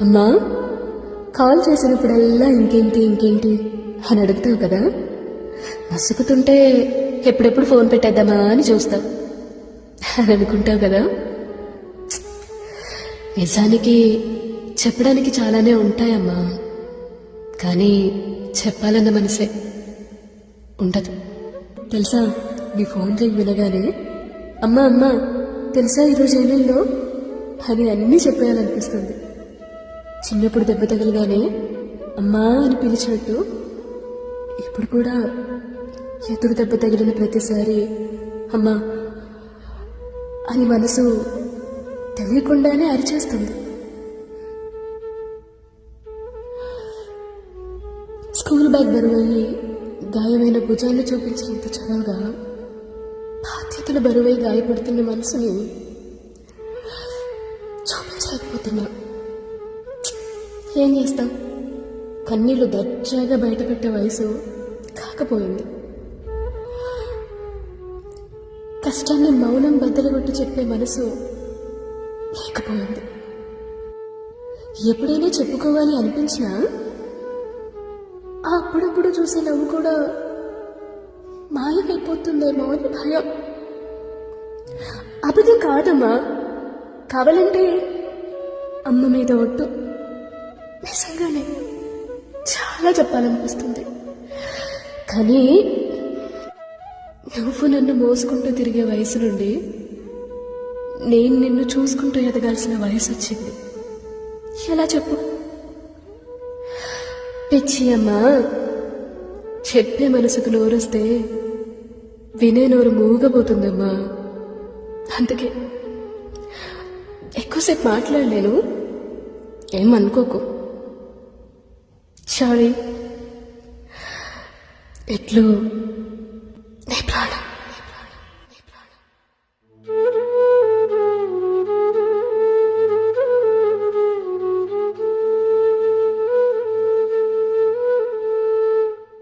అమ్మా కాల్ చేసినప్పుడల్లా ఇంకేంటి ఇంకేంటి అని అడుగుతావు కదా? నసుకుతుంటే ఎప్పుడెప్పుడు ఫోన్ పెట్టేద్దామా అని చూస్తావు. అని అనుకుంటావు కదా? నిజానికి చెప్పడానికి చాలానే ఉంటాయమ్మా. కానీ చెప్పాలన్న మనసే ఉండదు. తెలుసా నీ ఫోన్ రింగ్ వినగానే అమ్మా అమ్మా తెలుసా ఈరోజు ఏమైందో? అని అన్నీ చెప్పేయాలనిపిస్తుంది. చిన్నప్పుడు దెబ్బ తగలగానే అమ్మా అని పిలిచినట్టు ఇప్పుడు కూడా ఎదురు దెబ్బ తగిలిన ప్రతిసారి అమ్మా అని మనసు తెలియకుండానే అరిచేస్తుంది. స్కూల్ బ్యాగ్ బరువయ్యి గాయమైన భుజాన్ని చూపించినంత చదవగా బాధ్యతలు బరువై గాయపడుతున్న మనసుని చూపించలేకపోతున్నా. ఏం చేస్తాం కన్నీళ్ళు దర్జాగా బయటపెట్టే వయసు కాకపోయింది. కష్టాన్ని మౌనం బద్దలుగొట్టి చెప్పే మనసు లేకపోయింది. ఎప్పుడైనా చెప్పుకోవాలి అనిపించినా ఆ అప్పుడప్పుడు చూసే నవ్వు కూడా మాయమైపోతుందేమో అని భయం. అబద్ధం కాదమ్మా. కావాలంటే అమ్మ మీద ఒట్టు. నిజంగానే చాలా చెప్పాలనిపిస్తుంది. కానీ నువ్వు నన్ను మోసుకుంటూ తిరిగే వయసు నుండి నేను నిన్ను చూసుకుంటూ ఎదగాల్సిన వయసు వచ్చింది. ఎలా చెప్పు? పిచ్చి అమ్మా చెప్పే మనసుకు నోరొస్తే వినే నోరు మూగబోతుందమ్మా. అందుకే ఎక్కువసేపు మాట్లాడలేను. ఏమనుకోకు સરી એટલું